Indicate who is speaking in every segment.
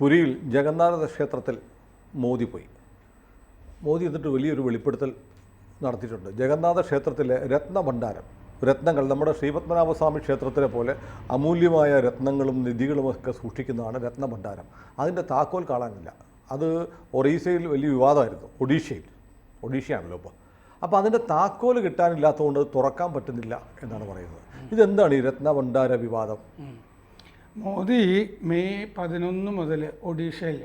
Speaker 1: പുരിയിൽ ജഗന്നാഥ ക്ഷേത്രത്തിൽ മോദി പോയി. മോദി എന്നിട്ട് വലിയൊരു വെളിപ്പെടുത്തൽ നടത്തിയിട്ടുണ്ട്. ജഗന്നാഥ ക്ഷേത്രത്തിലെ രത്നഭണ്ഡാരം രത്നങ്ങൾ നമ്മുടെ ശ്രീപത്മനാഭസ്വാമി ക്ഷേത്രത്തിലെ പോലെ അമൂല്യമായ രത്നങ്ങളും നിധികളുമൊക്കെ സൂക്ഷിക്കുന്നതാണ് രത്നഭണ്ഡാരം. അതിന്റെ താക്കോൽ കാണാനില്ല. അത് ഒറീസയിൽ വലിയ വിവാദമായിരുന്നു ഒഡീഷയിൽ. ഒഡീഷയാണല്ലോ ഇപ്പോൾ അപ്പോൾ അതിന്റെ താക്കോൽ കിട്ടാനില്ലാത്തതുകൊണ്ട് തുറക്കാൻ പറ്റുന്നില്ല എന്നാണ് പറയുന്നത്. ഇതെന്താണ് ഈ രത്നഭണ്ഡാര വിവാദം?
Speaker 2: മോദി മെയ് പതിനൊന്ന് മുതൽ ഒഡീഷയിൽ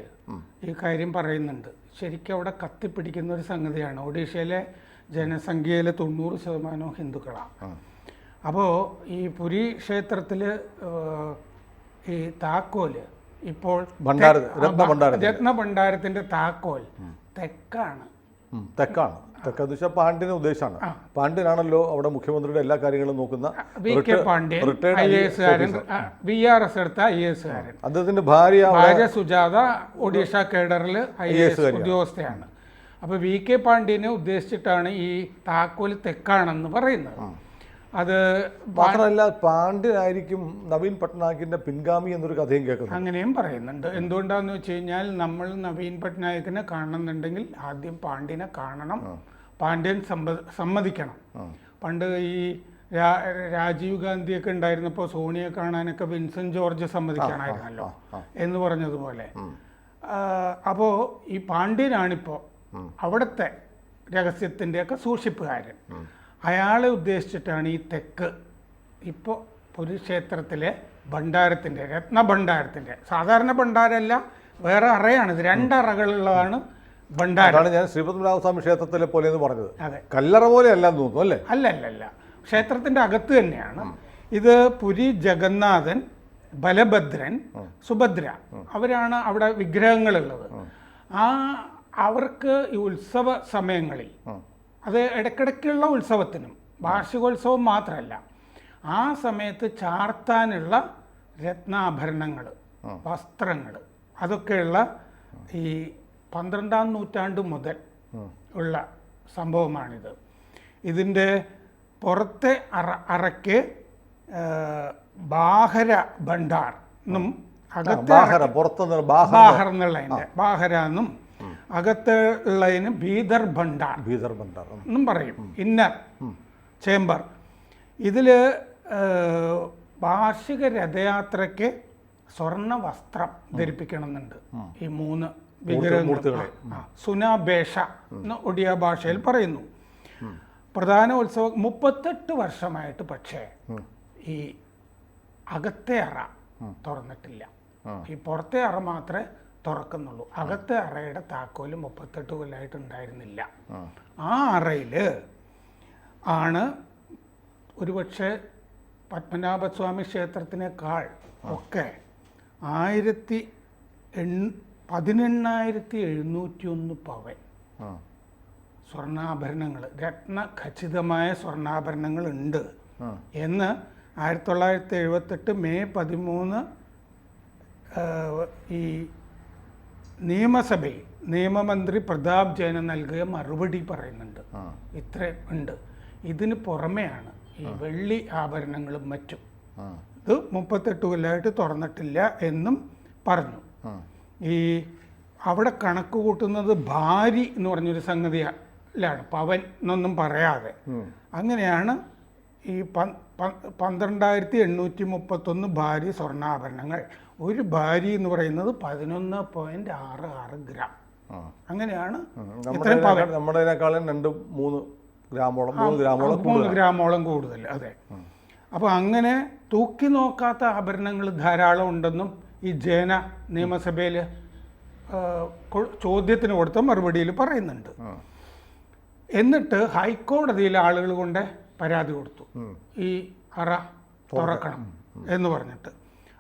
Speaker 2: ഈ കാര്യം പറയുന്നുണ്ട്. ശരിക്കും അവിടെ കത്തിപ്പിടിക്കുന്ന ഒരു സംഗതിയാണ്. ഒഡീഷയിലെ ജനസംഖ്യയിലെ തൊണ്ണൂറ് ശതമാനവും ഹിന്ദുക്കളാണ്. അപ്പോൾ ഈ പുരി ക്ഷേത്രത്തിൽ ഈ താക്കോൽ ഇപ്പോൾ
Speaker 1: രത്ന
Speaker 2: ഭണ്ഡാരത്തിന്റെ താക്കോൽ തെക്കാണ്.
Speaker 1: തെക്കാണ്. തെക്കെന്ന് വെച്ചാൽ പാണ്ഡ്യന് ഉദ്ദേശമാണ് പാണ്ഡ്യനാണല്ലോ അവിടെ മുഖ്യമന്ത്രിയുടെ എല്ലാ കാര്യങ്ങളും നോക്കുന്ന
Speaker 2: വി ആർ എസ് എടുത്ത ഐ
Speaker 1: അദ്ദേഹത്തിന്റെ ഭാര്യ
Speaker 2: ഭാര്യ സുജാത ഒഡീഷ കേഡറിൽ ഐ എസ് ഉദ്യോഗസ്ഥയാണ്. അപ്പോൾ വി കെ പാണ്ഡ്യനെ ഉദ്ദേശിച്ചിട്ടാണ് ഈ താക്കോൽ തെക്കാണെന്ന് പറയുന്നത്. അത്
Speaker 1: മാത്രമല്ല പാണ്ഡ്യനായിരിക്കും നവീൻ പട്നായിക്കിന്റെ പിൻഗാമി എന്നൊരു കഥയും കേൾക്കുന്നു.
Speaker 2: അങ്ങനെയും പറയുന്നുണ്ട്. എന്തുകൊണ്ടാന്ന് വെച്ച് കഴിഞ്ഞാൽ നമ്മൾ നവീൻ പട്നായിക്കിനെ കാണണമെന്നുണ്ടെങ്കിൽ ആദ്യം പാണ്ഡ്യനെ കാണണം. പാണ്ഡ്യൻ സമ്മതിക്കണം. പണ്ട് ഈ രാജീവ് ഗാന്ധിയൊക്കെ ഉണ്ടായിരുന്നപ്പോൾ സോണിയെ കാണാനൊക്കെ വിൻസെന്റ് ജോർജ് സമ്മതിക്കണമായിരുന്നല്ലോ എന്ന് പറഞ്ഞതുപോലെ. അപ്പോൾ ഈ പാണ്ഡ്യനാണിപ്പോ അവിടത്തെ രഹസ്യത്തിന്റെ ഒക്കെ സൂക്ഷിപ്പുകാരൻ അയാളെ ഉദ്ദേശിച്ചിട്ടാണ് ഈ തെക്ക് ഇപ്പോൾ പുരുക്ഷേത്രത്തിലെ ഭണ്ഡാരത്തിന്റെ രത്നഭണ്ഡാരത്തിന്റെ സാധാരണ ഭണ്ഡാരമല്ല വേറെ അറയാണ് ഇത്. രണ്ടറകളുള്ളതാണ് ഭണ്ഡാരം.
Speaker 1: അതാണ് ഞാൻ ശ്രീപത്മനാഭസ്വാമി ക്ഷേത്രത്തിലെ പോലെ എന്ന് പറഞ്ഞത്.
Speaker 2: അതെ.
Speaker 1: കല്ലറ പോലെ അല്ലെന്ന് തോന്നുന്നു അല്ലേ?
Speaker 2: അല്ല അല്ല അല്ല. ക്ഷേത്രത്തിന്റെ അകത്ത് തന്നെയാണ്. ഇത് പുരി ജഗന്നാഥൻ ബലഭദ്രൻ സുഭദ്ര അവരാണ് അവിടെ വിഗ്രഹങ്ങളുള്ളത്. ആ അവർക്ക് ഈ ഉത്സവ സമയങ്ങളിൽ അത് ഇടയ്ക്കിടയ്ക്കുള്ള ഉത്സവത്തിനും വാർഷികോത്സവം മാത്രമല്ല ആ സമയത്ത് ചാർത്താനുള്ള രത്നാഭരണങ്ങൾ വസ്ത്രങ്ങൾ അതൊക്കെയുള്ള ഈ പന്ത്രണ്ടാം നൂറ്റാണ്ട് മുതൽ ഉള്ള സംഭവമാണിത്. ഇതിന്റെ പുറത്തെ അറ അറയ്ക്ക് ബാഹര ഭണ്ഡാർ എന്നും അകത്തെ
Speaker 1: ബാഹര എന്നുള്ളതിന്റെ ബാഹര
Speaker 2: എന്നും അകത്ത് ഉള്ളതിന് ഭീതർ ഭണ്ഡാർ
Speaker 1: ഭീതർ ഭണ്ഡാർ.
Speaker 2: എന്നും പറയും. Inner chamber. ഇതിൽ വാർഷിക രഥയാത്രയ്ക്ക് സ്വർണ വസ്ത്രം ധരിപ്പിക്കണമെന്നുണ്ട്. ഈ മൂന്ന് വിഗ്രഹങ്ങളെ സുനാഭേഷ എന്ന് ഒഡിയ ഭാഷയിൽ പറയുന്നു. പ്രധാന ഉത്സവം മുപ്പത്തെട്ട് വർഷമായിട്ട് പക്ഷേ ഈ അകത്തെ അറ തുറന്നിട്ടില്ല. ഈ പുറത്തെ അറ മാത്രമേ തുറക്കുന്നുള്ളൂ. അകത്തെ അറയുടെ താക്കോൽ മുപ്പത്തെട്ട് കൊല്ലമായിട്ട് ഉണ്ടായിരുന്നില്ല. ആ. അറയിൽ ആണ് ഒരുപക്ഷെ പത്മനാഭസ്വാമി ക്ഷേത്രത്തിനേക്കാൾ ഒക്കെ ആയിരത്തി എൺ പതിനെണ്ണായിരത്തി എഴുന്നൂറ്റി ഒന്ന് പവൻ. സ്വർണാഭരണങ്ങൾ രത്നഖചിതമായ സ്വർണാഭരണങ്ങൾ ഉണ്ട് എന്ന് ആയിരത്തി തൊള്ളായിരത്തി എഴുപത്തെട്ട് മെയ് പതിമൂന്ന് ഈ നിയമസഭയിൽ നിയമമന്ത്രി പ്രതാപ് ജൈന നൽകിയ മറുപടി പറയുന്നുണ്ട്. ഇത്ര ഉണ്ട്. ഇതിന് പുറമെയാണ് ഈ വെള്ളി ആഭരണങ്ങളും മറ്റും. ഇത് മുപ്പത്തെട്ട് കൊല്ലമായിട്ട് തുറന്നിട്ടില്ല എന്നും പറഞ്ഞു. ഈ അവിടെ കണക്ക് കൂട്ടുന്നത് ഭാരി എന്ന് പറഞ്ഞൊരു സംഗതിയാണ്. പവൻ എന്നൊന്നും പറയാതെ. അങ്ങനെയാണ് ഈ പന്ത്രണ്ടായിരത്തി എണ്ണൂറ്റി മുപ്പത്തൊന്ന് ഭാരി സ്വർണാഭരണങ്ങൾ. ഒരു ഭാരി എന്ന് പറയുന്നത് പതിനൊന്ന് പോയിന്റ് ആറ് ആറ് ഗ്രാം. അങ്ങനെയാണ്
Speaker 1: നമ്മുടെ നമ്മുടേതിനേക്കാളും രണ്ട് മൂന്ന് ഗ്രാമോളം മൂന്ന് ഗ്രാമോളം
Speaker 2: മൂന്ന് ഗ്രാമോളം കൂടുതൽ അതെ. അപ്പോൾ അങ്ങനെ തൂക്കി നോക്കാത്ത ആഭരണങ്ങൾ ധാരാളം ഉണ്ടെന്നും ഈ ജേന നിയമസഭയിൽ ചോദ്യത്തിന് കൊടുത്ത മറുപടിയിൽ പറയുന്നുണ്ട്. എന്നിട്ട് ഹൈക്കോടതിയിലെ ആളുകൾ കൊണ്ട് പരാതി കൊടുത്തു. ഈ അറ തുറക്കണം എന്ന് പറഞ്ഞിട്ട്.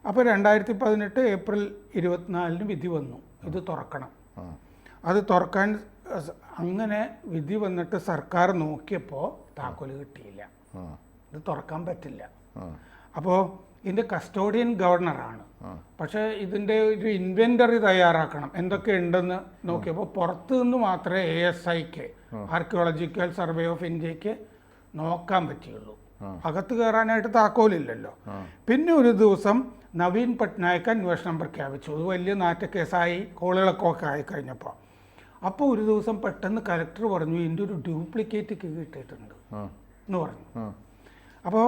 Speaker 2: അപ്പോൾ രണ്ടായിരത്തി പതിനെട്ട് ഏപ്രിൽ ഇരുപത്തിനാലിന് വിധി വന്നു. ഇത് തുറക്കണം. അത് തുറക്കാൻ അങ്ങനെ വിധി വന്നിട്ട് സർക്കാർ നോക്കിയപ്പോൾ താക്കോൽ കിട്ടിയില്ല. ഇത് തുറക്കാൻ പറ്റില്ല. അപ്പോൾ ഇതിന്റെ കസ്റ്റോഡിയൻ ഗവർണറാണ് പക്ഷേ ഇതിന്റെ ഒരു ഇൻവെന്ററി തയ്യാറാക്കണം. എന്തൊക്കെ ഉണ്ടെന്ന് നോക്കിയപ്പോൾ പുറത്തുനിന്ന് മാത്രമേ എ എസ് ഐക്ക് ആർക്കിയോളജിക്കൽ സർവേ ഓഫ് ഇന്ത്യയ്ക്ക് നോക്കാൻ പറ്റുള്ളൂ അകത്ത് കയറാനായിട്ട് താക്കോലില്ലല്ലോ. പിന്നെ ഒരു ദിവസം നവീൻ പട്നായക്ക് അന്വേഷണം പ്രഖ്യാപിച്ചു. അത് വലിയ നാറ്റക്കേസായി കോളിളക്കമൊക്കെ ആയി കഴിഞ്ഞപ്പോൾ അപ്പോൾ ഒരു ദിവസം പെട്ടെന്ന് കലക്ടർ പറഞ്ഞു ഇതിന്റെ ഒരു ഡ്യൂപ്ലിക്കേറ്റ് കിട്ടിയിട്ടുണ്ട്. എന്ന് പറഞ്ഞു. അപ്പോൾ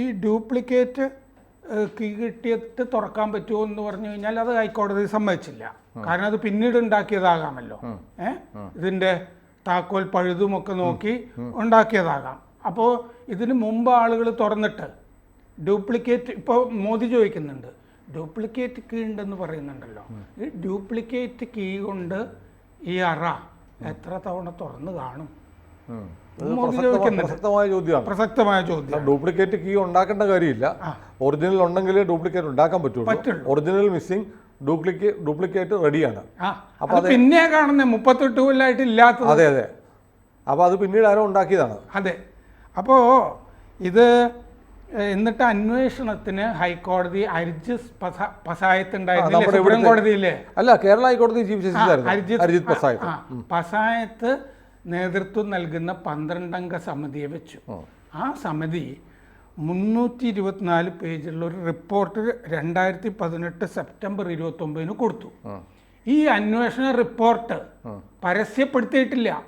Speaker 2: ഈ ഡ്യൂപ്ലിക്കേറ്റ് കീ കിട്ടിയിട്ട് തുറക്കാൻ പറ്റുമോ എന്ന് പറഞ്ഞു കഴിഞ്ഞാൽ അത് ഹൈക്കോടതി സമ്മതിച്ചില്ല. കാരണം അത് പിന്നീട് ഉണ്ടാക്കിയതാകാമല്ലോ. ഏഹ് ഇതിന്റെ താക്കോൽ പഴുതുമൊക്കെ നോക്കി ഉണ്ടാക്കിയതാകാം. അപ്പോൾ ഇതിന് മുമ്പ് ആളുകൾ തുറന്നിട്ട് ഡ്യൂപ്ലിക്കേറ്റ് ഇപ്പോൾ മോദി ചോദിക്കുന്നുണ്ട് ഡ്യൂപ്ലിക്കേറ്റ് കീ ഉണ്ടെന്ന് പറയുന്നുണ്ടല്ലോ. ഈ ഡ്യൂപ്ലിക്കേറ്റ് കീ കൊണ്ട് ഈ അറ എത്ര തവണ തുറന്ന് കാണും?
Speaker 1: പ്രസക്തമായ- ചോദ്യമാണ്.
Speaker 2: പ്രസക്തമായ ചോദ്യം
Speaker 1: ഡ്യൂപ്ലിക്കേറ്റ് കീ ഉണ്ടാക്കേണ്ട കാര്യമില്ല. ഒറിജിനൽ ഉണ്ടെങ്കിൽ ഡ്യൂപ്ലിക്കേറ്റ് ഉണ്ടാക്കാൻ പറ്റുള്ളൂ. ഒറിജിനൽ മിസ്സിംഗ് ഡ്യൂപ്ലിക്കേറ്റ് ഡ്യൂപ്ലിക്കേറ്റ് റെഡിയാണ്.
Speaker 2: അപ്പോൾ പിന്നെ കാണുന്നത് മുപ്പത്തെട്ട് കൊല്ലമായിട്ട് ഇല്ലാത്തത്.
Speaker 1: അതെ അതെ. അപ്പോൾ അത് പിന്നീട് ആരോ ഉണ്ടാക്കിയതാണ്.
Speaker 2: അതെ. അപ്പോൾ ഇത് എന്നിട്ട് അന്വേഷണത്തിന് ഹൈക്കോടതി അരിജിത് പസ പസായത്ത് സുപ്രീം കോടതിയിലെ?
Speaker 1: അല്ല കേരള ഹൈക്കോടതി ചീഫ് ജസ്റ്റിസ് അരിജിത് പസായത്ത്.
Speaker 2: പസായത്ത് നേതൃത്വം നൽകുന്ന പന്ത്രണ്ടംഗ സമിതിയെ വെച്ചു. ആ സമിതി മുന്നൂറ്റി ഇരുപത്തിനാല് പേജുള്ള ഒരു റിപ്പോർട്ട് രണ്ടായിരത്തി പതിനെട്ട് സെപ്റ്റംബർ ഇരുപത്തൊമ്പതിന് കൊടുത്തു. ഈ അന്വേഷണ റിപ്പോർട്ട് പരസ്യപ്പെടുത്തിയിട്ടില്ല.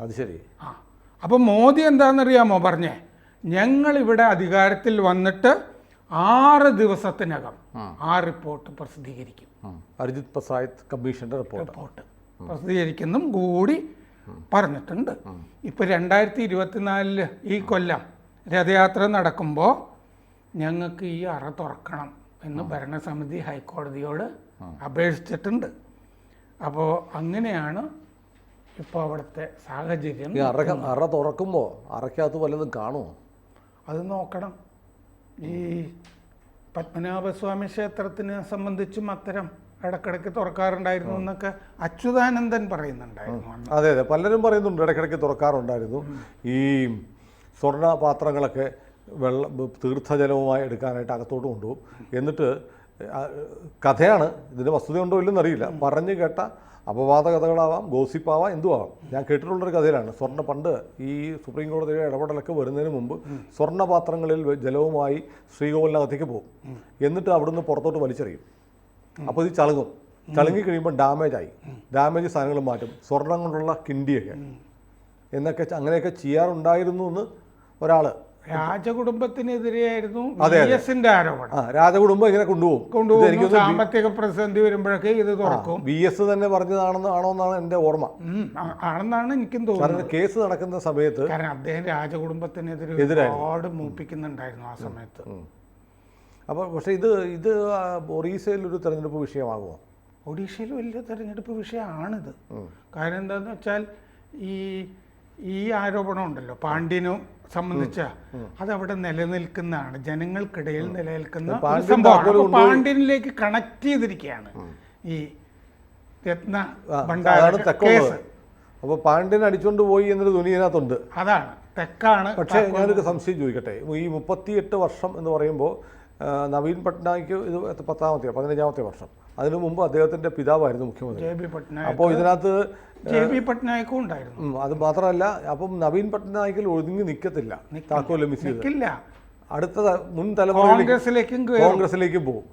Speaker 1: അത് ശരി.
Speaker 2: ആ. അപ്പോൾ മോദി എന്താണെന്നറിയാമോ പറഞ്ഞേ? ഞങ്ങൾ ഇവിടെ അധികാരത്തിൽ വന്നിട്ട് ആറ് ദിവസത്തിനകം ആ. റിപ്പോർട്ട് പ്രസിദ്ധീകരിക്കും.
Speaker 1: അരിജിത് പ്രസാദ് കമ്മീഷന്റെ റിപ്പോർട്ട്?
Speaker 2: റിപ്പോർട്ട് പ്രസിദ്ധീകരിക്കുന്നും കൂടി പറഞ്ഞിട്ടുണ്ട്. ഇപ്പൊ രണ്ടായിരത്തി ഇരുപത്തിനാലിൽ ഈ കൊല്ലം രഥയാത്ര നടക്കുമ്പോൾ ഞങ്ങൾക്ക് ഈ അറ തുറക്കണം എന്ന് ഭരണസമിതി ഹൈക്കോടതിയോട് അപേക്ഷിച്ചിട്ടുണ്ട്. അപ്പോൾ അങ്ങനെയാണ് ഇപ്പോൾ അവിടുത്തെ സാഹചര്യം
Speaker 1: ഈ അറ അറ തുറക്കുമ്പോൾ അറയ്ക്കകത്ത് വല്ലതും കാണുമോ
Speaker 2: അത് നോക്കണം. ഈ പത്മനാഭസ്വാമി ക്ഷേത്രത്തിനെ സംബന്ധിച്ചും അത്തരം ഇടക്കിടയ്ക്ക് തുറക്കാറുണ്ടായിരുന്നു എന്നൊക്കെ അച്യുതാനന്ദൻ പറയുന്നുണ്ടായിരുന്നു
Speaker 1: അതെ അതെ. പലരും പറയുന്നുണ്ട് ഇടക്കിടയ്ക്ക് തുറക്കാറുണ്ടായിരുന്നു. ഈ സ്വർണ പാത്രങ്ങളൊക്കെ വെള്ളം തീർത്ഥജലവുമായി എടുക്കാനായിട്ട് അകത്തോട്ട് കൊണ്ടുപോകും. എന്നിട്ട് കഥയാണ്. ഇതിന് വസ്തുതയുണ്ടോ ഇല്ലെന്ന് അറിയില്ല. പറഞ്ഞു കേട്ട അപവാദ കഥകളാവാം ഗോസിപ്പാവാം എന്തു ആവാം ഞാൻ കേട്ടിട്ടുള്ളൊരു കഥയിലാണ്. സ്വർണ പണ്ട് ഈ സുപ്രീം കോടതിയുടെ ഇടപെടലൊക്കെ വരുന്നതിന് മുമ്പ് സ്വർണപാത്രങ്ങളിൽ ജലവുമായി ശ്രീകോവിലിനകത്തേക്ക് പോകും. എന്നിട്ട് അവിടുന്ന് പുറത്തോട്ട് വലിച്ചെറിയും. അപ്പോൾ ഇത് ചളുങ്ങും. ചളുങ്ങി കഴിയുമ്പോൾ ഡാമേജായി. ഡാമേജ് സാധനങ്ങൾ മാറ്റും. സ്വർണം കൊണ്ടുള്ള കിണ്ടിയൊക്കെ. എന്നൊക്കെ അങ്ങനെയൊക്കെ ചെയ്യാറുണ്ടായിരുന്നു എന്ന് ഒരാൾ
Speaker 2: രാജകുടുംബത്തിനെതിരെയായിരുന്നു എസിന്റെ ആരോപണം.
Speaker 1: രാജകുടുംബം ഇങ്ങനെ കൊണ്ടുപോകും.
Speaker 2: കൊണ്ടുപോകും സാമ്പത്തിക പ്രതിസന്ധി വരുമ്പോഴൊക്കെ ഇത് തുറക്കും.
Speaker 1: ബി എസ് തന്നെ പറഞ്ഞതാണെന്ന് ആണോ എന്നാണ് എന്റെ ഓർമ്മ.
Speaker 2: ആണെന്നാണ് എനിക്കും തോന്നുന്നത്.
Speaker 1: കേസ് നടക്കുന്ന സമയത്ത്
Speaker 2: കാരണം അദ്ദേഹം രാജകുടുംബത്തിനെതിരെ. ഒരുപാട് മൂപ്പിക്കുന്നുണ്ടായിരുന്നു ആ സമയത്ത്.
Speaker 1: അപ്പോൾ പക്ഷെ ഇത് ഇത് ഒറീസയിൽ ഒരു തെരഞ്ഞെടുപ്പ് വിഷയമാകുമോ?
Speaker 2: ഒഡീഷയിൽ വലിയ തെരഞ്ഞെടുപ്പ് വിഷയമാണിത്. കാരണം എന്താണെന്ന് വെച്ചാൽ ഈ ഈ ആരോപണം ഉണ്ടല്ലോ പാണ്ഡ്യനും സംബന്ധിച്ച അതവിടെ നിലനിൽക്കുന്നതാണ്. ജനങ്ങൾക്കിടയിൽ നിലനിൽക്കുന്ന സംഭവമാണ്. പാണ്ഡ്യനിലേക്ക് കണക്ട് ചെയ്തിരിക്കുകയാണ് ഈ രത്ന ഭണ്ഡാര കേസ്.
Speaker 1: അപ്പോൾ പാണ്ഡ്യൻ അടിച്ചുകൊണ്ട് പോയി എന്നൊരു ധ്വനി ഇതിനകത്തുണ്ട്
Speaker 2: അതാണ്. തെക്കാണ്
Speaker 1: പക്ഷേ ഞാനൊരു സംശയം ചോദിക്കട്ടെ? ഈ മുപ്പത്തിയെട്ട് വർഷം എന്ന് പറയുമ്പോൾ നവീൻ പട്നായിക്ക് ഇത് പത്താമത്തെയോ പത്താമത്തെ പതിനഞ്ചാമത്തെ വർഷം. അതിനു മുമ്പ് അദ്ദേഹത്തിന്റെ പിതാവായിരുന്നു മുഖ്യമന്ത്രി. അപ്പോൾ ഇതിനകത്ത്
Speaker 2: ജെ പട്നായക്കും ഉണ്ടായിരുന്നു.
Speaker 1: അത് മാത്രമല്ല അപ്പം നവീൻ പട്നായിക്കിൽ ഒതുങ്ങി നിൽക്കത്തില്ല മിസ്
Speaker 2: നിൽക്കില്ല
Speaker 1: അടുത്ത മുൻ തലമുറയിലേക്കും
Speaker 2: കോൺഗ്രസിലേക്കും.
Speaker 1: പോകും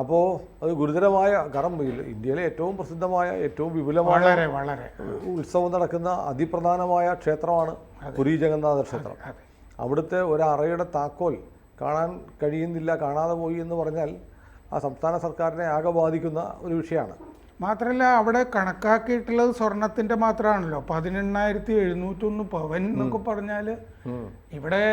Speaker 1: അപ്പോൾ അത് ഗുരുതരമായ കാരണം ഇന്ത്യയിലെ ഏറ്റവും പ്രസിദ്ധമായ ഏറ്റവും വിപുലമായ
Speaker 2: വളരെ വളരെ.
Speaker 1: ഉത്സവം നടക്കുന്ന അതിപ്രധാനമായ ക്ഷേത്രമാണ് പുരി ജഗന്നാഥ ക്ഷേത്രം. അവിടുത്തെ ഒരു അറയുടെ താക്കോൽ കാണാൻ കഴിയുന്നില്ല കാണാതെ പോയി എന്ന് പറഞ്ഞാൽ ആ സംസ്ഥാന സർക്കാരിനെ ആകെ ബാധിക്കുന്ന ഒരു വിഷയമാണ്.
Speaker 2: മാത്രമല്ല അവിടെ കണക്കാക്കിയിട്ടുള്ളത് സ്വർണത്തിന്റെ മാത്രമാണല്ലോ. പതിനെണ്ണായിരത്തി എഴുന്നൂറ്റൊന്ന് പവൻ എന്നൊക്കെ പറഞ്ഞാൽ ഇവിടെ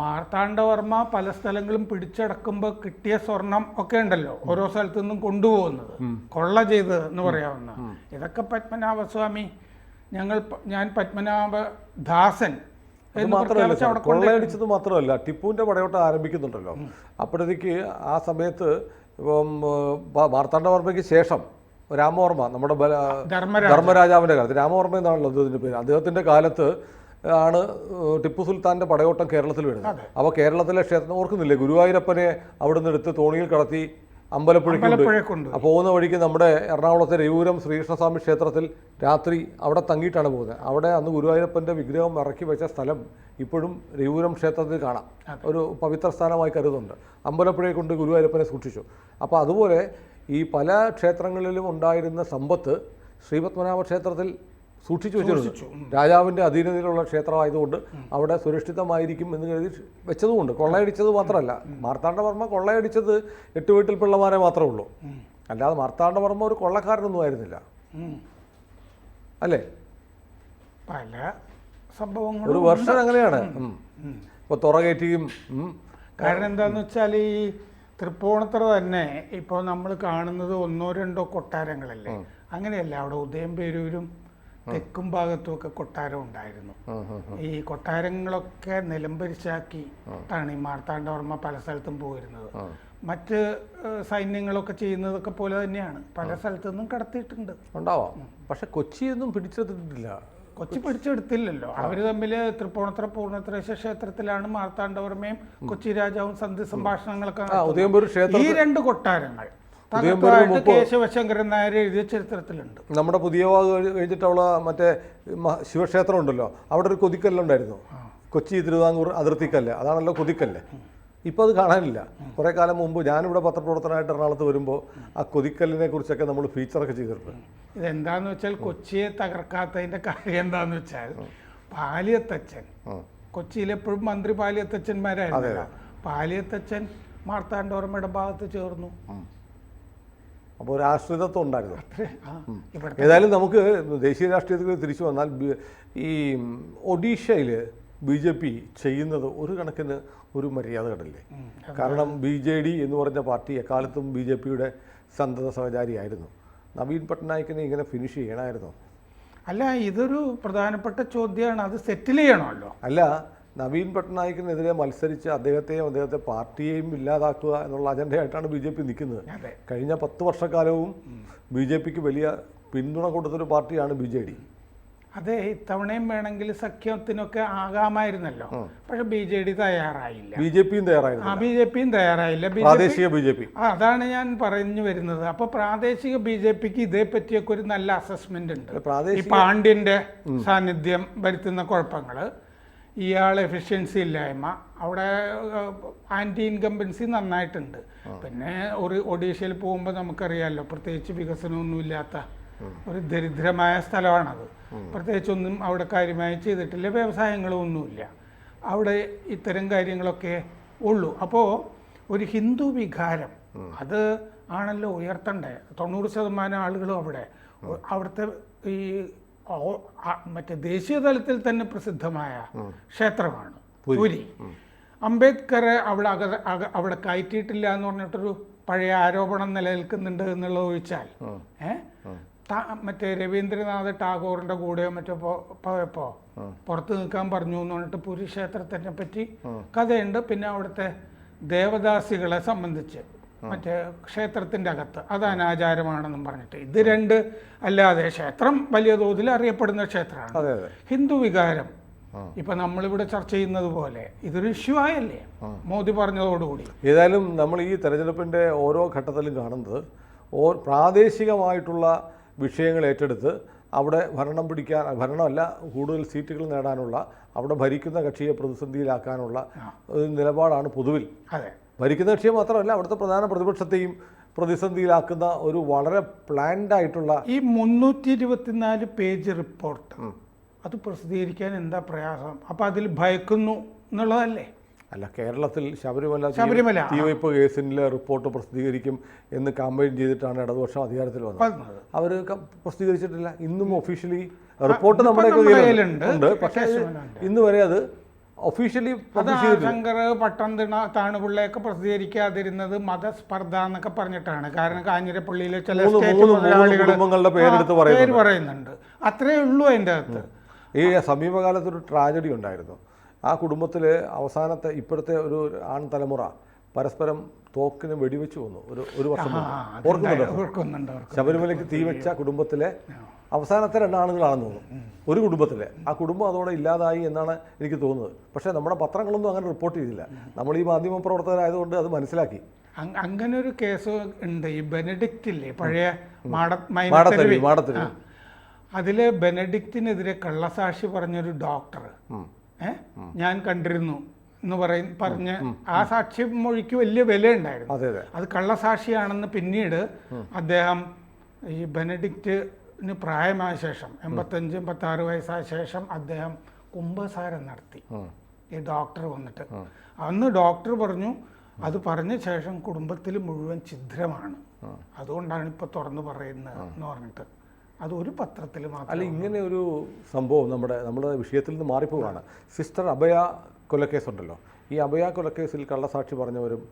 Speaker 2: മാർത്താണ്ഡവർമ്മ പല സ്ഥലങ്ങളും പിടിച്ചടക്കുമ്പോൾ കിട്ടിയ സ്വർണം ഒക്കെ ഉണ്ടല്ലോ. ഓരോ സ്ഥലത്തു നിന്നും കൊണ്ടുപോകുന്നത്. കൊള്ള ചെയ്ത് എന്ന് പറയാവുന്ന. ഇതൊക്കെ പത്മനാഭസ്വാമി ഞങ്ങൾ ഞാൻ പത്മനാഭ ദാസൻ
Speaker 1: കൊള്ളയടിച്ചത് മാത്രമല്ല ടിപ്പുവിന്റെ പടയോട്ടം ആരംഭിക്കുന്നുണ്ടല്ലോ. അപ്പോഴത്തേക്ക് ആ സമയത്ത് ഇപ്പം മാർത്താണ്ഡവർമ്മയ്ക്ക് ശേഷം രാമവർമ്മ നമ്മുടെ ധർമ്മരാജാവിന്റെ കാലത്ത്. രാമവർമ്മ എന്നാണല്ലോ അദ്ദേഹത്തിന്റെ പേര്. അദ്ദേഹത്തിന്റെ കാലത്ത് ആണ് ടിപ്പു സുൽത്താന്റെ പടയോട്ടം കേരളത്തിൽ വരുന്നത്. അപ്പോൾ കേരളത്തിലെ ക്ഷേത്രം ഓർക്കുന്നില്ലേ? ഗുരുവായൂരപ്പനെ അവിടുന്ന് എടുത്ത് തോണിയിൽ കടത്തി അമ്പലപ്പുഴയ്ക്കുണ്ട് പോകുന്ന വഴിക്ക് നമ്മുടെ എറണാകുളത്തെ രയൂരം ശ്രീകൃഷ്ണസ്വാമി ക്ഷേത്രത്തിൽ രാത്രി അവിടെ തങ്ങിയിട്ടാണ് പോകുന്നത്. അവിടെ അന്ന് ഗുരുവായൂരപ്പന്റെ വിഗ്രഹം ഇറക്കി വെച്ച സ്ഥലം ഇപ്പോഴും രയൂരം ക്ഷേത്രത്തിൽ കാണാം. ഒരു പവിത്ര സ്ഥാനമായി കരുതുന്നുണ്ട്. അമ്പലപ്പുഴയെ കൊണ്ട് ഗുരുവായൂരപ്പനെ സൂക്ഷിച്ചു. അപ്പോൾ അതുപോലെ ഈ പല ക്ഷേത്രങ്ങളിലും ഉണ്ടായിരുന്ന സമ്പത്ത് ശ്രീപത്മനാഭ ക്ഷേത്രത്തിൽ സൂക്ഷിച്ചു വെച്ചിരുന്നു. രാജാവിന്റെ അധീനതയിലുള്ള ക്ഷേത്രമായതുകൊണ്ട് അവിടെ സുരക്ഷിതമായിരിക്കും എന്ന് കരുതി വെച്ചതുകൊണ്ട് കൊള്ളയടിച്ചത് മാത്രമല്ല. മാർത്താണ്ഡവർമ്മ കൊള്ളയടിച്ചത് എട്ട് വീട്ടിൽ പിള്ളമാരെ മാത്രമേ ഉള്ളൂ. അല്ലാതെ മാർത്താണ്ഡവർമ്മ ഒരു കൊള്ളക്കാരനൊന്നും ആയിരുന്നില്ല. അല്ലേ?
Speaker 2: പല സംഭവങ്ങൾ
Speaker 1: ഒരു വർഷം അങ്ങനെയാണ്. ഇപ്പോൾ തുറകയറ്റിയും.
Speaker 2: കാരണം എന്താന്ന് വെച്ചാൽ ഈ തൃപ്പൂണിത്തറ തന്നെ ഇപ്പോൾ നമ്മൾ കാണുന്നത് ഒന്നോ രണ്ടോ കൊട്ടാരങ്ങളല്ലേ? അങ്ങനെയല്ല അവിടെ ഉദയം പേരൂരും തെക്കും ഭാഗത്തും ഒക്കെ കൊട്ടാരം ഉണ്ടായിരുന്നു. ഈ കൊട്ടാരങ്ങളൊക്കെ നിലംപരിശാക്കി ാണ് ഈ മാർത്താണ്ഡവർമ്മ പല സ്ഥലത്തും പോയിരുന്നത്. മറ്റ് സൈന്യങ്ങളൊക്കെ ചെയ്യുന്നതൊക്കെ പോലെ തന്നെയാണ്. പല സ്ഥലത്തു നിന്നും കടത്തിയിട്ടുണ്ട്.
Speaker 1: ഉണ്ടാവാം. പക്ഷെ കൊച്ചിയൊന്നും പിടിച്ചെടുത്തിട്ടില്ല.
Speaker 2: കൊച്ചി പിടിച്ചെടുത്തില്ലല്ലോ. അവർ തമ്മിൽ തൃപ്പൂണിത്തറ പൂർണത്രേശ്വര ക്ഷേത്രത്തിലാണ് മാർത്താണ്ഡവർമ്മയും കൊച്ചി രാജാവും സന്ധി സംഭാഷണങ്ങളൊക്കെ ഈ രണ്ട് കൊട്ടാരങ്ങൾ കേശവശങ്കരൻ നായർ എഴുതിയ ചരിത്രത്തിലുണ്ട്.
Speaker 1: നമ്മുടെ പുതിയ കഴിഞ്ഞിട്ടുള്ള മറ്റേ ശിവക്ഷേത്രം ഉണ്ടല്ലോ. അവിടെ ഒരു കൊതിക്കല്ലുണ്ടായിരുന്നു. കൊച്ചി തിരുവിതാംകൂർ അതിർത്തിക്കല്ല്. അതാണല്ലോ കൊതിക്കല്ല്. ഇപ്പോൾ അത് കാണാനില്ല. കുറേ കാലം മുമ്പ് ഞാനിവിടെ പത്രപ്രവർത്തനമായിട്ട് എറണാകുളത്ത് വരുമ്പോൾ ആ കൊതിക്കല്ലിനെ കുറിച്ചൊക്കെ നമ്മൾ ഫീച്ചറൊക്കെ ചെയ്തിട്ടുണ്ട്.
Speaker 2: ഇതെന്താന്ന് വെച്ചാൽ കൊച്ചിയെ തകർക്കാത്തതിന്റെ കാര്യം എന്താന്ന് വെച്ചാൽ പാലിയത്തച്ഛൻ. കൊച്ചിയിൽ എപ്പോഴും മന്ത്രി പാലിയത്തച്ഛന്മാരായിരുന്നു പാലിയത്തച്ഛൻ മാർത്താണ്ഡോർമ്മയുടെ ഭാഗത്ത് ചേർന്നു.
Speaker 1: അപ്പോൾ ഒരു ആശ്രിതത്വം ഉണ്ടായിരുന്നു. ഏതായാലും നമുക്ക് ദേശീയ രാഷ്ട്രീയത്തിൽ തിരിച്ചു വന്നാൽ ഈ ഒഡീഷയിൽ ബി ജെ പി ചെയ്യുന്നത് ഒരു കണക്കിന് ഒരു മര്യാദ കടല്ലേ കാരണം ബി ജെ ഡി എന്ന് പറഞ്ഞ പാർട്ടി എക്കാലത്തും ബി ജെ പിയുടെ സന്തത സഹചാരിയായിരുന്നു. നവീൻ പട്നായിക്കിനെ ഇങ്ങനെ ഫിനിഷ് ചെയ്യണമായിരുന്നു.
Speaker 2: അല്ല ഇതൊരു പ്രധാനപ്പെട്ട ചോദ്യമാണ്. അത് സെറ്റിൽ ചെയ്യണമല്ലോ.
Speaker 1: അല്ല നവീൻ പട്നായിക്കിനെതിരെ മത്സരിച്ച് അദ്ദേഹത്തെയും അദ്ദേഹത്തെ പാർട്ടിയെയും ഇല്ലാതാക്കുക എന്നുള്ള അജണ്ടയായിട്ടാണ് ബി ജെ പി നിൽക്കുന്നത്. കഴിഞ്ഞ പത്ത് വർഷക്കാലവും ബി ജെ പിക്ക് വലിയ പിന്തുണ കൊടുത്തൊരു പാർട്ടിയാണ് ബി ജെ ഡി.
Speaker 2: അതെ ഇത്തവണയും വേണമെങ്കിൽ സഖ്യത്തിനൊക്കെ ആകാമായിരുന്നല്ലോ. പക്ഷെ ബി ജെ ഡി തയ്യാറായില്ല.
Speaker 1: ബി ജെ പിയും തയ്യാറായില്ല
Speaker 2: ആ ബി ജെ പിയും തയ്യാറായില്ല.
Speaker 1: പ്രാദേശിക ബി ജെ പി.
Speaker 2: അതാണ് ഞാൻ പറഞ്ഞു വരുന്നത്. അപ്പൊ പ്രാദേശിക ബി ജെ പിക്ക് ഇതേ പറ്റിയൊക്കെ ഒരു നല്ല അസസ്മെന്റ് ഉണ്ട്. ഈ പാണ്ഡ്യന്റെ സാന്നിധ്യം വരുത്തുന്ന കുഴപ്പങ്ങൾ ഇയാൾ എഫിഷ്യൻസി ഇല്ലായ്മ അവിടെ ആന്റി ഇൻകംബൻസി നന്നായിട്ടുണ്ട്. പിന്നെ ഒരു ഒഡീഷയിൽ പോകുമ്പോൾ നമുക്കറിയാമല്ലോ പ്രത്യേകിച്ച് വികസനമൊന്നുമില്ലാത്ത ഒരു ദരിദ്രമായ സ്ഥലമാണത്. പ്രത്യേകിച്ചൊന്നും അവിടെ കാര്യമായി ചെയ്തിട്ടില്ല. വ്യവസായങ്ങളും ഒന്നുമില്ല അവിടെ ഇത്തരം കാര്യങ്ങളൊക്കെ ഉള്ളൂ. അപ്പോൾ ഒരു ഹിന്ദു വികാരം അത് ആണല്ലോ ഉയർത്തണ്ടേ തൊണ്ണൂറ് ശതമാനം ആളുകളും അവിടെ. അവിടുത്തെ ഈ മറ്റേ ദേശീയ തലത്തിൽ തന്നെ പ്രസിദ്ധമായ ക്ഷേത്രമാണ് പുരി. അംബേദ്കറെ അവിടെ അക അവിടെ കയറ്റിയിട്ടില്ല എന്ന് പറഞ്ഞിട്ടൊരു പഴയ ആരോപണം നിലനിൽക്കുന്നുണ്ട് എന്നുള്ളത് ഒഴിച്ചാൽ. ഏ? താ- മറ്റേ രവീന്ദ്രനാഥ് ടാഗോറിന്റെ കൂടെയോ മറ്റോ പോയപ്പോ പുറത്ത് നിൽക്കാൻ പറഞ്ഞു എന്ന് പറഞ്ഞിട്ട് പുരി ക്ഷേത്രത്തിനെ പറ്റി കഥയുണ്ട്. പിന്നെ അവിടുത്തെ ദേവദാസികളെ സംബന്ധിച്ച് മറ്റേ ക്ഷേത്രത്തിന്റെ അകത്ത്. അത് അനാചാരമാണെന്നും പറഞ്ഞിട്ട്. ഇത് രണ്ട് അല്ലാതെ ക്ഷേത്രം വലിയ തോതിൽ അറിയപ്പെടുന്ന ക്ഷേത്രമാണ്. ഹിന്ദു വികാരം. ഇപ്പൊ നമ്മളിവിടെ ചർച്ച ചെയ്യുന്നത് പോലെ ഇതൊരു ഇഷ്യൂ ആയല്ലേ? മോദി പറഞ്ഞതോടുകൂടി.
Speaker 1: ഏതായാലും നമ്മൾ ഈ തെരഞ്ഞെടുപ്പിന്റെ ഓരോ ഘട്ടത്തിലും കാണുന്നത് പ്രാദേശികമായിട്ടുള്ള വിഷയങ്ങൾ ഏറ്റെടുത്ത് അവിടെ ഭരണം പിടിക്കാൻ ഭരണമല്ല കൂടുതൽ സീറ്റുകൾ നേടാനുള്ള അവിടെ ഭരിക്കുന്ന കക്ഷിയെ പ്രതിസന്ധിയിലാക്കാനുള്ള ഒരു നിലപാടാണ് പൊതുവിൽ.
Speaker 2: അതെ.
Speaker 1: ഭരിക്കുന്ന കക്ഷിയെ മാത്രമല്ല അവിടുത്തെ പ്രധാന പ്രതിപക്ഷത്തെയും പ്രതിസന്ധിയിലാക്കുന്ന ഒരു വളരെ പ്ലാൻഡ് ആയിട്ടുള്ള
Speaker 2: ഈ മുന്നൂറ്റി ഇരുപത്തിനാല് പേജ് റിപ്പോർട്ട് അത് പ്രസിദ്ധീകരിക്കാൻ എന്താ പ്രയാസം? അപ്പോൾ അതിൽ ഭയക്കുന്നു എന്നുള്ളതല്ലേ?
Speaker 1: അല്ല കേരളത്തിൽ ശബരിമല
Speaker 2: ശബരിമല.
Speaker 1: തീവയ്പ് കേസിലെ റിപ്പോർട്ട് പ്രസിദ്ധീകരിക്കും എന്ന് കാമ്പയിൻ ചെയ്തിട്ടാണ് ഇടതുപക്ഷം അധികാരത്തിൽ വന്നത്. അവർ പ്രസിദ്ധീകരിച്ചിട്ടില്ല. ഇന്നും ഒഫീഷ്യലി റിപ്പോർട്ട് നമ്മുടെ. ഉണ്ട്. പക്ഷേ ഇന്ന് വരെ അത് ഒഫീഷ്യലി
Speaker 2: ശങ്കർ പട്ടംതിണ താണുപിള്ളയൊക്കെ പ്രസിദ്ധീകരിക്കാതിരുന്നത് മതസ്പർദ്ധ എന്നൊക്കെ പറഞ്ഞിട്ടാണ്. കാരണം കാഞ്ഞിരപ്പള്ളിയിലെ ചില
Speaker 1: കുടുംബങ്ങളുടെ പേരെടുത്ത്
Speaker 2: പേര് പറയുന്നുണ്ട്. അത്രേ ഉള്ളൂ അതിന്റെ അകത്ത്.
Speaker 1: ഈ സമീപകാലത്തൊരു ട്രാജഡി ഉണ്ടായിരുന്നു. ആ കുടുംബത്തിൽ അവസാനത്തെ ഇപ്പോഴത്തെ ഒരു ആൺ തലമുറ പരസ്പരം തോക്കിന് വെടിവെച്ച് വന്നു. ഒരു ഒരു വർഷം. ഓർക്കുന്നുണ്ടോ? ശബരിമലയ്ക്ക് തീവെച്ച കുടുംബത്തിലെ അവസാനത്തെ രണ്ടാണുങ്ങളാണെന്ന് തോന്നുന്നു. ഒരു കുടുംബത്തിലെ. ആ കുടുംബം അതോടെ ഇല്ലാതായി എന്നാണ് എനിക്ക് തോന്നുന്നത്. പക്ഷേ നമ്മുടെ പത്രങ്ങളൊന്നും അങ്ങനെ റിപ്പോർട്ട് ചെയ്തില്ല. നമ്മൾ ഈ മാധ്യമ പ്രവർത്തകരായതുകൊണ്ട് അത് മനസ്സിലാക്കി.
Speaker 2: അങ് അങ്ങനെ ഒരു കേസ് ഉണ്ട്. ഈ ബെനഡിക്റ്റ് ഇല്ലേ പഴയ
Speaker 1: മാടത്തരുവി
Speaker 2: അതിലെ ബെനഡിക്റ്റിനെതിരെ കള്ളസാക്ഷി പറഞ്ഞൊരു ഡോക്ടർ. ഞാൻ കണ്ടിരുന്നു എന്ന് പറയും പറഞ്ഞ് ആ സാക്ഷി മൊഴിക്ക് വലിയ വില ഉണ്ടായിരുന്നു
Speaker 1: അതെ.
Speaker 2: കള്ളസാക്ഷിയാണെന്ന് പിന്നീട് അദ്ദേഹം ഈ ബെനഡിക്റ്റിന് പ്രായമായ ശേഷം എൺപത്തഞ്ച് എൺപത്താറ് വയസ്സായ ശേഷം അദ്ദേഹം കുംഭസാരം നടത്തി. ഈ ഡോക്ടർ വന്നിട്ട്. അന്ന് ഡോക്ടർ പറഞ്ഞു അത് പറഞ്ഞ ശേഷം കുടുംബത്തിൽ മുഴുവൻ ഛിദ്രമാണ്. അതുകൊണ്ടാണ് ഇപ്പൊ തുറന്നു പറയുന്നത് എന്ന് പറഞ്ഞിട്ട്. അത് പത്രത്തിൽ മാത്രം അല്ല
Speaker 1: ഇങ്ങനെ ഒരു സംഭവം നമ്മുടെ നമ്മുടെ വിഷയത്തിൽ നിന്ന് മാറിപ്പോവാണ്. സിസ്റ്റർ അഭയ കൊലക്കേസ് ഉണ്ടല്ലോ ഈ അഭയ കൊലക്കേസിൽ കള്ളസാക്ഷി പറഞ്ഞവരും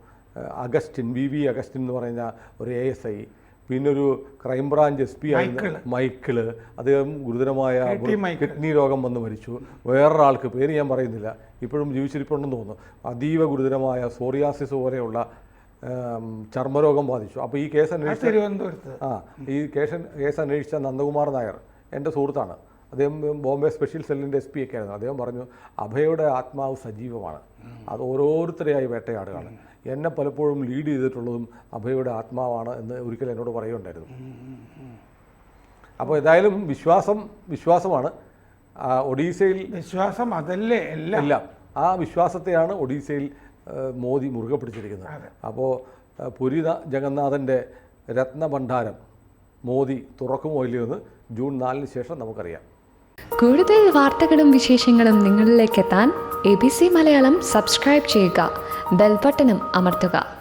Speaker 1: അഗസ്റ്റിൻ വി വി അഗസ്റ്റിൻ എന്ന് പറയുന്ന ഒരു എ എസ് ഐ പിന്നെ ഒരു ക്രൈംബ്രാഞ്ച് എസ് പി ആയി മൈക്കിൾ അദ്ദേഹം ഗുരുതരമായ കിഡ്നി രോഗം വന്ന് മരിച്ചു. വേറൊരാൾക്ക് പേര് ഞാൻ പറയുന്നില്ല ഇപ്പോഴും ജീവിച്ചിരിപ്പുണ്ടെന്ന് തോന്നുന്നു. അതീവ ഗുരുതരമായ സോറിയാസിസ് പോലെയുള്ള ചർമ്മരോഗം ബാധിച്ചു. അപ്പോൾ ഈ കേസ് അന്വേഷിച്ച
Speaker 2: തിരുവനന്തപുരത്ത്.
Speaker 1: ആ ഈ കേസ് കേസ് അന്വേഷിച്ച നന്ദകുമാർ നായർ എന്റെ സുഹൃത്താണ്. അദ്ദേഹം ബോംബെ സ്പെഷ്യൽ സെല്ലിന്റെ എസ് പി ഒക്കെ ആയിരുന്നു. അദ്ദേഹം പറഞ്ഞു അഭയുടെ ആത്മാവ് സജീവമാണ്. അത് ഓരോരുത്തരെയായി വേട്ടയാടുകയാണ്. എന്നെ പലപ്പോഴും ലീഡ് ചെയ്തിട്ടുള്ളതും അഭയുടെ ആത്മാവാണ് എന്ന് ഒരിക്കൽ എന്നോട് പറയുകയുണ്ടായിരുന്നു. അപ്പോൾ ഏതായാലും വിശ്വാസം വിശ്വാസമാണ്. ഒഡീസയിൽ
Speaker 2: വിശ്വാസം അതല്ലേ എല്ലാം.
Speaker 1: ആ വിശ്വാസത്തെയാണ് ഒഡീസയിൽ മോദി മുറുകെ പിടിച്ചിരിക്കുന്നത്. അപ്പോൾ പുരിത പുരി ജഗന്നാഥന്റെ രത്നഭണ്ഡാരം മോദി തുറക്കുമോ ഇല്ലയോ എന്ന് ജൂൺ നാലിന് ശേഷം നമുക്കറിയാം.
Speaker 3: കൂടുതൽ വാർത്തകളും വിശേഷങ്ങളും നിങ്ങളിലേക്ക് എത്താൻ A B C Malayalam subscribe ചെയ്യുക. ബെൽബട്ടനും അമർത്തുക.